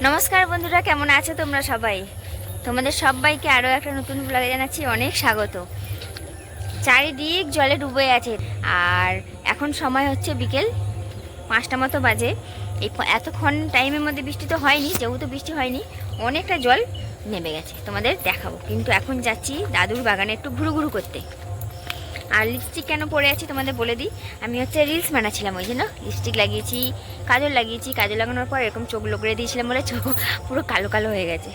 নমস্কার বন্ধুরা, কেমন আছো তোমরা সবাই? তোমাদের সবাইকে আরও একটা নতুন ব্লগে জানাচ্ছি অনেক স্বাগত। চারিদিক জলে ডুবে আছে, আর এখন সময় হচ্ছে বিকেল পাঁচটা মতো বাজে। এই এতক্ষণ টাইমের মধ্যে বৃষ্টি তো হয়নি, যেহেতু বৃষ্টি হয়নি, অনেকটা জল নেমে গেছে। তোমাদের দেখাবো। কিন্তু এখন যাচ্ছি দাদুর বাগানে একটু ঘুরু ঘুরু করতে। আর লিপস্টিক কেন পরে আছি তোমাদের বলে দিই। আমি হচ্ছে রিলস বানাচ্ছিলাম ওই জন্য লিপস্টিক লাগিয়েছি, কাজল লাগিয়েছি, কাজল লাগানোর পর এরকম চোখ লোকড়ে দিয়েছিলাম বলে চোখ পুরো কালো কালো হয়ে গেছে।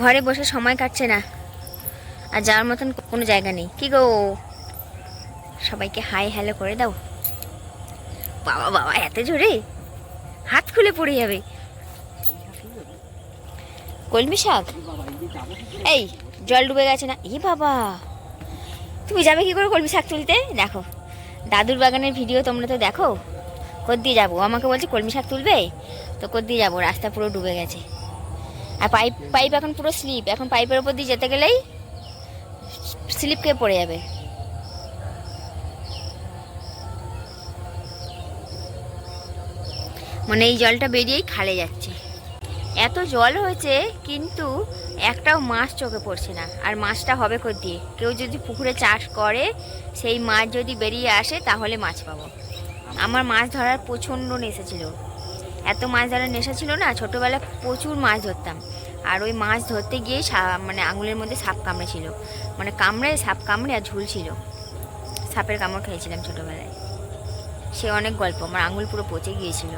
ঘরে বসে সময় কাটছে না। আর যাওয়ার মতন কোনো জায়গা নেই। কি গো? সবাইকে হাই হ্যালো করে দাও। বাবা বাবা, এত জোরে? হাত খুলে পড়ে যাবে। কলমি শাক? এই, জল ডুবে গেছে না? এ বাবা! তুমি যাবে কি করে কলমি শাক তুলতে? দেখো। দাদুর বাগানের ভিডিও তোমরা তো দেখো। কোদ দিয়ে যাব। আমাকে বলছে, কলমি শাক তুলবে? তো কোদ দিয়ে যাব। রাস্তা পুরো ডুবে গেছে। আর পাইপ পাইপ এখন পুরো স্লিপ এখন পাইপের ওপর দিয়ে যেতে গেলেই স্লিপ খেয়ে পড়ে যাবে। মানে এই জলটা বেরিয়েই খালে যাচ্ছে। এত জল হয়েছে, কিন্তু একটাও মাছ চোখে পড়ছে না। আর মাছটা হবে কোথ দিয়ে কেউ যদি পুকুরে চাষ করে, সেই মাছ যদি বেরিয়ে আসে, তাহলে মাছ পাবো। আমার মাছ ধরার প্রচণ্ড নেশা ছিল। এত মাছ ধরার নেশা ছিল না, ছোটোবেলায় প্রচুর মাছ ধরতাম। আর ওই মাছ ধরতে গিয়ে মানে আঙুলের মধ্যে সাপ কামড়েছিল মানে কামড়ে সাপ কামড়ে আর ঝুল ছিল। সাপের কামড় খেয়েছিলাম ছোটোবেলায়। সে অনেক গল্প, আমার আঙুল পুরো পচে গিয়েছিল।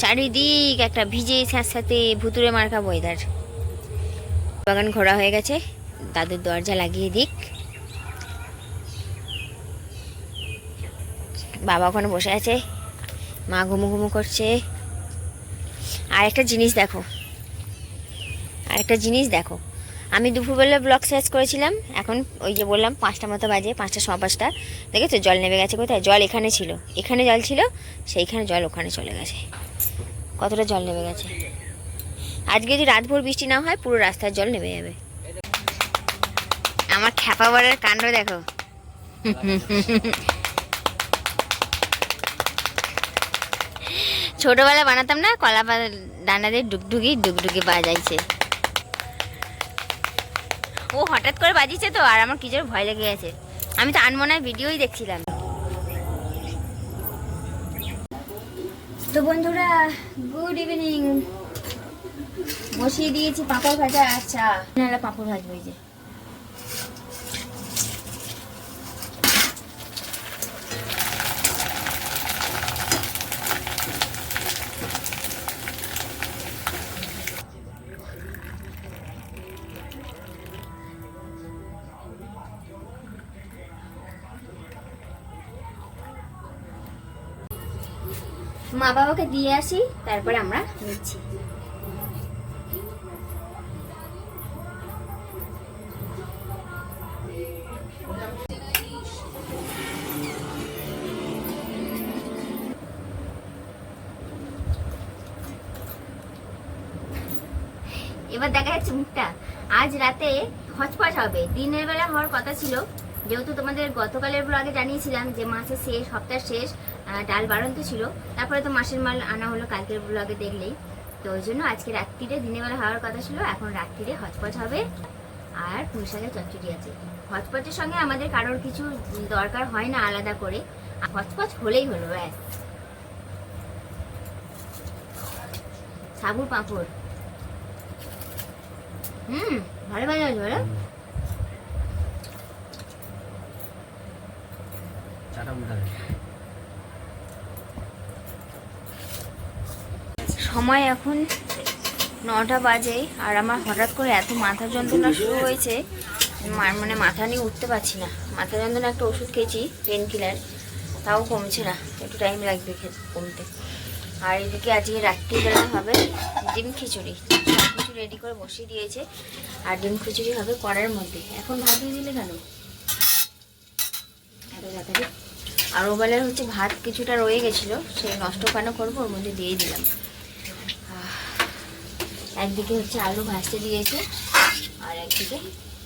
চারিদিক একটা ভিজে স্যাঁতস্যাঁতে ভুতুরে মার্কা ওয়েদার বাগান ঘোরা হয়ে গেছে, দাদুর দরজা লাগিয়ে দিক। বাবা ওখানে বসে আছে, মা ঘুমু ঘুমু করছে। আর একটা জিনিস দেখো আর একটা জিনিস দেখো। আমি দুপুরবেলা ব্লগ সার্চ করেছিলাম, এখন ওই যে বললাম পাঁচটা মতো বাজে, পাঁচটা সোয়া পাঁচটা। দেখেছ? জল নেমে গেছে কোথায়? জল এখানে ছিল। এখানে জল ছিল, সেইখানে জল ওখানে চলে গেছে। কতটা জল নেমে গেছে? আজকে যদি রাতভর বৃষ্টি না হয়, পুরো রাস্তার জল নেমে যাবে। আমার খ্যাপা বড়ার কাণ্ড দেখো। ছোটবেলা বানাতাম না, কলা ডান্ডা দিয়ে ডুগডুগি ডুগডুগি বাজাইছে। ও হঠাৎ করে বাজিছে তো, আর আমার কিছু ভয় লেগে গেছে। আমি তো আনমনায় ভিডিওই দেখছিলাম। তো বন্ধুরা গুড ইভিনিং বসিয়ে দিয়েছি পাঁপড় ভাজা আচ্ছা পাঁপড় ভাজবো যে। মা বাবাকে দিয়ে আসি, তারপরে আমরা নিচ্ছি। এবার দেখা যাচ্ছে মুখটা। আজ রাতে হচপচ হবে। দিনের বেলা হওয়ার কথা ছিল। যেহেতু তোমাদের গতকালের ব্লগে জানিয়েছিলাম যে মাসের শেষ সপ্তাহ শেষ ডাল বাড়ন্ত ছিল। তারপরে তো মাসের মাল আনা হলো, কালকের ব্লগে দেখলেই। তো ওই জন্য আজকে রাত্রিরে দিনের বেলা হওয়ার কথা ছিল, এখন রাত্রিরে হচপচ হবে। আর পুঁই শাকের আছে। হচপচের সঙ্গে আমাদের কারোর কিছু দরকার হয় না আলাদা করে। হচপচ হলেই হলো, ব্যাস। সাবুর পাঁপড়। হুম, ভালো ভালো আছে বলো। চাটা উল্টা দে। সময় এখন নটা বাজে আর আমার হঠাৎ করে এত মাথা যন্ত্রণা শুরু হয়েছে মানে মাথা নিয়ে উঠতে পারছি না। মাথা যন্ত্রণা একটা ওষুধ খেয়েছি পেন কিলার তাও কমছে না, একটু টাইম লাগবে কমতে। আর এদিকে আজকে রাত্রিবেলা হবে ডিম খিচুড়ি। কিছু রেডি করে বসিয়ে দিয়েছে, আর ডিম খিচুড়ি হবে কড়ার মধ্যে। এখন ভাত দিয়ে দিলে কেন? আর ওবেলার হচ্ছে ভাত কিছুটা রয়ে গেছিল, সেই নষ্ট কেন করব? ওর মধ্যে দিয়ে দিলাম। একদিকে হচ্ছে আলু ভাজতে দিয়েছে, আর একদিকে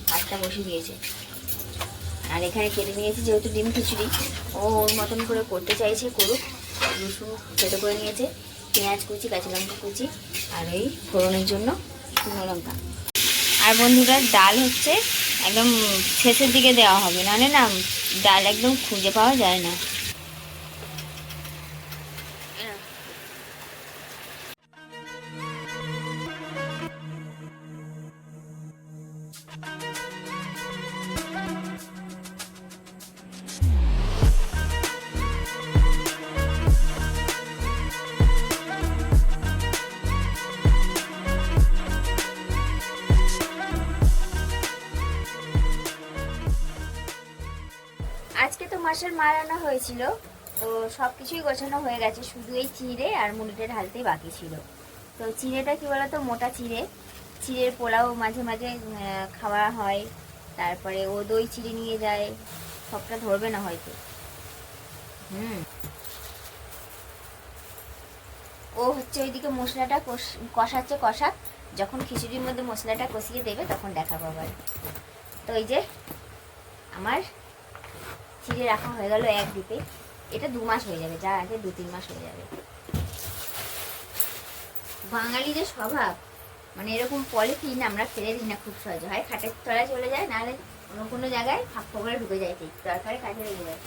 ভাতটা বসিয়ে দিয়েছে। আর এখানে কেটে নিয়েছি যেহেতু ডিম খিচুড়ি, ও ওর মতন করে করতে চাইছে করুক, রসুন সেদ্ধ করে নিয়েছে, পেঁয়াজ কুচি, কাঁচা লঙ্কা কুচি, আর এই ফোড়নের জন্য শুকনো লঙ্কা। আর বন্ধুরা, ডাল হচ্ছে একদম শেষের দিকে দেওয়া হবে, নাহলে না ডাল একদম খুঁজে পাওয়া যায় না। আজকে তো মাসের মার আনা হয়েছিল, তো সব কিছুই গোছানো হয়ে গেছে, শুধু এই চিড়ে আর মুড়িটা ঢালতেই বাকি ছিল। তো চিড়েটা কি বলতো, মোটা চিড়ে। চিড়ের পোলাও মাঝে মাঝে খাওয়া হয়, তারপরে ও দই চিড়ে নিয়ে যায়, সবটা ধরবে না হয়তো। হুম। ও হচ্ছে ওইদিকে মশলাটা কষ- কষাচ্ছে কষা যখন খিচুড়ির মধ্যে মশলাটা কষিয়ে দেবে তখন দেখা পাবার তো এই যে, আমার চিড়ে রাখা হয়ে গেল এক ডিপে এটা দু মাস হয়ে যাবে যা আছে দু তিন মাস হয়ে যাবে। বাঙালি যে স্বভাব মানে এরকম পলিথিন আমরা ফেলে দিই না খুব সহজে। হয় খাটের তলায় চলে যায়, নাহলে অন্য কোনো জায়গায় ফাঁক ফোকরে ঢুকে যায় ঠিক তরকারি কাজে লেগে যায়।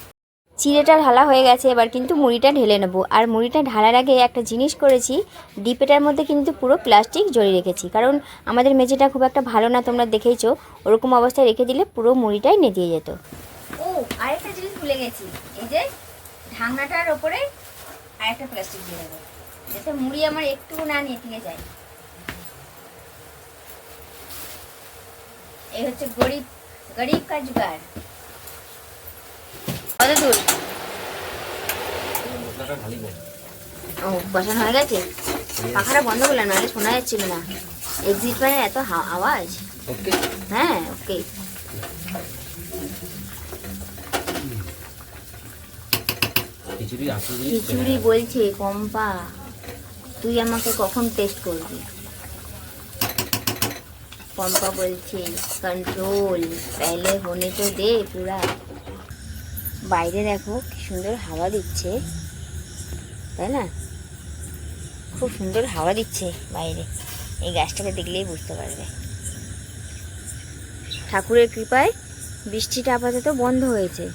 চিড়েটা ঢালা হয়ে গেছে, এবার কিন্তু মুড়িটা ঢেলে নেব। আর মুড়িটা ঢালার আগে একটা জিনিস করেছি, ডিপেটার মধ্যে কিন্তু পুরো প্লাস্টিক জড়িয়ে রেখেছি। কারণ আমাদের মেঝেটা খুব একটা ভালো না, তোমরা দেখেইছো, ওরকম অবস্থায় রেখে দিলে পুরো মুড়িটাই নেতিয়ে যেত। আরেকটা জিনিস ভুলে গেছি। এই যে ঢাকনাটার ওপরে আরেকটা প্লাস্টিক দিয়ে দেবো। যাতে মুড়ি আমার একটু না নেতিয়ে যায়। এই হচ্ছে গরিব গরিব কা কত দূর ও বসানো হয়ে গেছে? পাখাটা বন্ধ করলাম নাহলে শোনা যাচ্ছিল না। এক্সিট মানে এত আওয়াজ। ওকে হ্যাঁ ওকে খিচুড়ি আসল খিচুড়ি বলছে কম্পা তুই আমাকে কখন টেস্ট করবি? পম্পা বলছে কন্ট্রোল পেলে হনে তো দে পুরা। বাইরে দেখো কি সুন্দর হাওয়া দিচ্ছে তাই না? খুব সুন্দর হাওয়া দিচ্ছে বাইরে। এই গাছটাকে দেখলেই বুঝতে পারবে। ঠাকুরের কৃপায় বৃষ্টিটা আপাতত বন্ধ হয়েছে।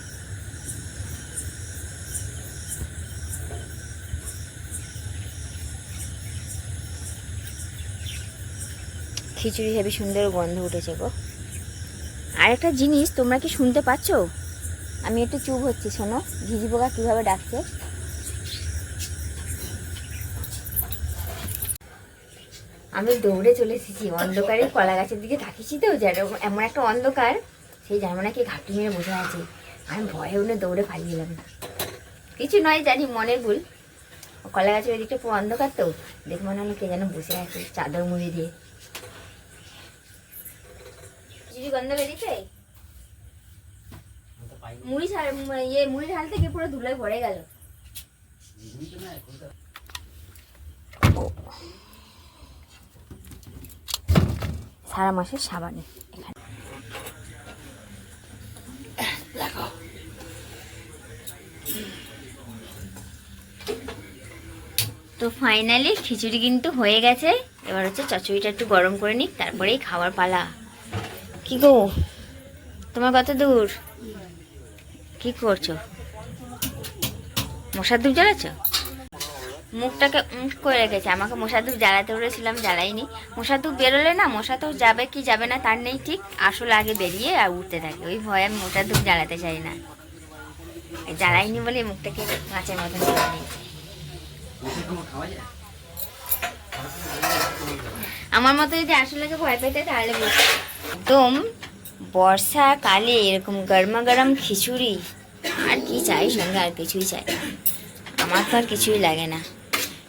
খিচুড়ি হেবি সুন্দর গন্ধ উঠেছে গো। আর একটা জিনিস, তোমরা কি শুনতে পাচ্ছ? আমি একটু চুপ হচ্ছি, শোনো। ঝিঝি পোকা কীভাবে ডাকছে? আমি দৌড়ে চলে এসেছি, অন্ধকারে কলা গাছের দিকে তাকিয়েছি তো যেন এমন একটা অন্ধকার, সেই যেমন নাকি ঘাপটি মেরে বসে আছে। আমি ভয়ে উঠে দৌড়ে পালিয়ে এলাম। কিছু নয়, জানি মনের ভুল। কলা গাছের ওই দিকটা পুরো অন্ধকার তো, দেখে মনে হলো কে যেন বসে আছে, চাদর মুড়ি দিয়ে। খিচুড়ি গন্ধ বেরিয়েছে? মুড়ি ইয়ে মুড়ি ঢাল থেকে পুরো ধুলোয় ভরে গেল। সারা মাসের সাবানে এখানে। তো ফাইনালি খিচুড়ি কিন্তু হয়ে গেছে। এবার হচ্ছে চচড়িটা একটু গরম করে নিক তারপরেই খাওয়ার পালা। কি গো? তোমার কত দূর। কি করছ? মশার ধূপ জ্বালাচ্ছ? মুখটাকে উঁচ করে রেখেছে। আমাকে মশার ধূপ জ্বালাতে বলেছিলাম, জ্বালাইনি। মশার ধূপ বেরোলে না, মশা তো যাবে কি যাবে না, তার নেই ঠিক। আসলে আগে বেরিয়ে আর উঠতে থাকে। ওই ভয়ে আমি মশার ধূপ জ্বালাতে চাই না। জ্বালাইনি বলে মুখটাকে কাঁচের মতন নিয়েছে। আমার মতো যদি আসলে ভয় পেতে তাহলে একদম বর্ষাকালে এরকম গরমা গরম খিচুড়ি। আর কি চাই সঙ্গে আর কিছুই চাই আমার তো আর কিছুই লাগে না।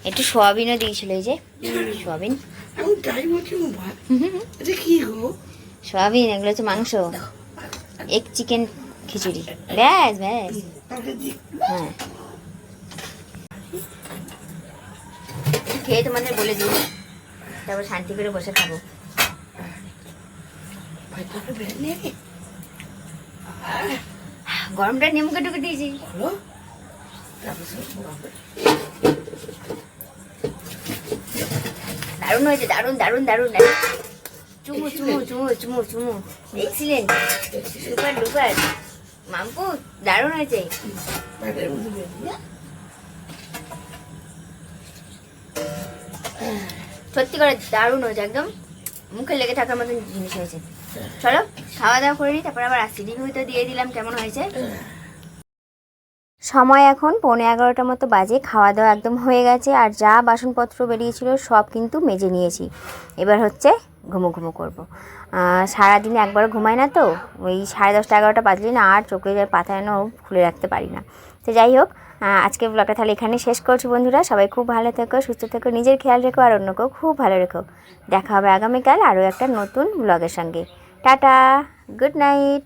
একটু সোয়াবিনও দিয়েছিল এই যে। সোয়াবিন। গো? সোয়াবিন এগুলো হচ্ছে মাংস। এক চিকেন খিচুড়ি। ব্যাস ব্যাস। হ্যাঁ। খেয়ে তোমাদের বলে দিই। তারপর শান্তি করে বসে খাব। গরমটা নিমকে ঢুকে দিয়েছি। দারুণ হয়েছে, দারুণ দারুণ দারুণ। চুমু চুমু চুমু চুমু চুমু। Excellent super duper. মাম্পু দারুণ হয়েছে। সত্যি করে দারুণ হয়েছে, একদম মুখে লেগে থাকার মতন জিনিস হয়েছে। চলো খাওয়া দাওয়া করে নিই তারপর আবার আসছি। রিভিউ তো দিয়ে দিলাম, কেমন হয়েছে? সময় এখন পৌনে এগারোটার মতো বাজে খাওয়া দাওয়া একদম হয়ে গেছে, আর যা বাসনপত্র বেরিয়েছিল সব কিন্তু মেজে নিয়েছি। এবার হচ্ছে ঘুমো ঘুমো করব। সারাদিন একবার ঘুমায় না তো, ওই সাড়ে দশটা এগারোটা বাজলে না আর চোখে পাতা যেন খুলে রাখতে পারি না। তো যাই হোক আজকে ব্লগটা তাহলে এখানে শেষ করছি বন্ধুরা। সবাই খুব ভালো থেকো, সুস্থ থেকো, নিজের খেয়াল রেখো আর অন্যকেও খুব ভালো রেখো। দেখা হবে আগামীকাল আরও একটা নতুন ব্লগের সঙ্গে। Tata good night